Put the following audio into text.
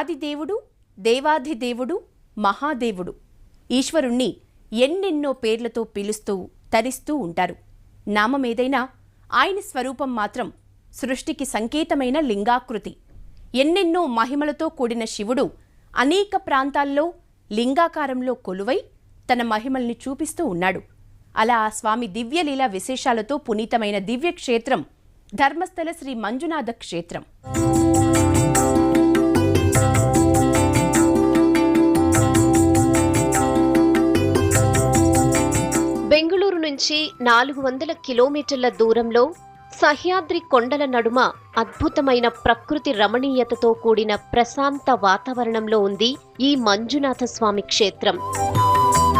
ఆదిదేవుడు దేవాధిదేవుడు మహాదేవుడు. ఈశ్వరుణ్ణి ఎన్నెన్నో పేర్లతో పిలుస్తూ తరిస్తూ ఉంటారు. నామమేదైనా ఆయన స్వరూపం మాత్రం సృష్టికి సంకేతమైన లింగాకృతి. ఎన్నెన్నో మహిమలతో కూడిన శివుడు అనేక ప్రాంతాల్లో లింగాకారంలో కొలువై తన మహిమల్ని చూపిస్తూ ఉన్నాడు. అలా ఆ స్వామి దివ్యలీల విశేషాలతో పునీతమైన దివ్యక్షేత్రం ధర్మస్థల శ్రీ మంజునాథ క్షేత్రం. బెంగుళూరు నుంచి నాలుగు వందల కిలోమీటర్ల దూరంలో సహ్యాద్రి కొండల నడుమ అద్భుతమైన ప్రకృతి రమణీయతతో కూడిన ప్రశాంత వాతావరణంలో ఉంది ఈ మంజునాథ స్వామి క్షేత్రం.